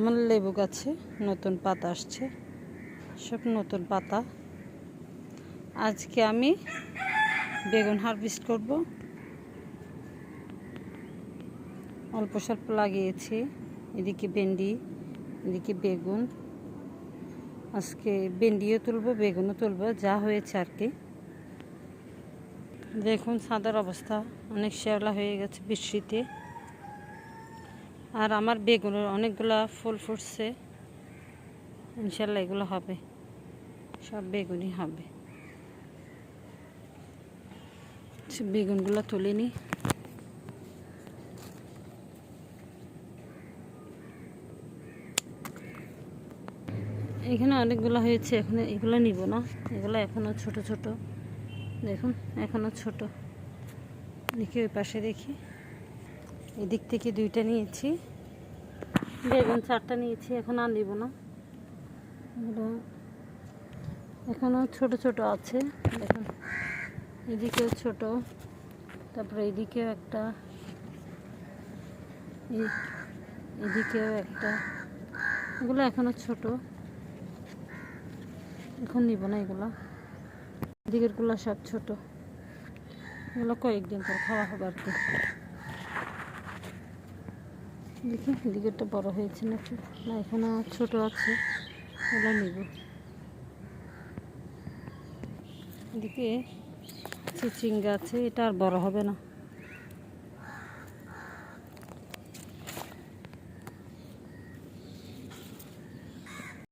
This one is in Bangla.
আমার লেবু গাছে নতুন পাতা আসছে, সব নতুন পাতা। আজকে আমি বেগুন হারভেস্ট করব। অল্প স্বল্প লাগিয়েছি, এদিকে ভেন্ডি, এদিকে বেগুন। আজকে ভেন্ডিও তুলবো, বেগুনও তুলবো, যা হয়েছে আর কি। দেখুন সাদার অবস্থা অনেক শেওলা হয়ে গেছে বৃষ্টিতে। আর আমার বেগুনের অনেকগুলা ফুল ফুটছে। ইনশাল্লাহ এগুলো হবে। সব বেগুনই হবে। বেগুনগুলো তুলে নিই এখানে অনেকগুলো হয়েছে, এখানে এগুলো নিব না। এগুলো এখনও ছোট ছোট। দেখুন এখনও ছোট। দেখি ওই পাশে দেখি। এদিক থেকে দুইটা নিয়েছি। বেগুন চারটা নিয়েছি এখন আর নিব না। এগুলো এখনও ছোট ছোট আছে দেখুন এদিকেও ছোট তারপরে এদিকেও একটা এদিকেও একটা এগুলো এখনও ছোট। এখন নিব না এগুলো। এদিকেরগুলো সব ছোট। এগুলো কয়েকদিন পর খাওয়া হবে আর কি। দেখি দিকেরটা বড় হয়েছে নাকি? না, এখানে ছোট আছে। এগুলো নিব। এদিকে চিচিঙ্গা আছে, এটা আর বড় হবে না।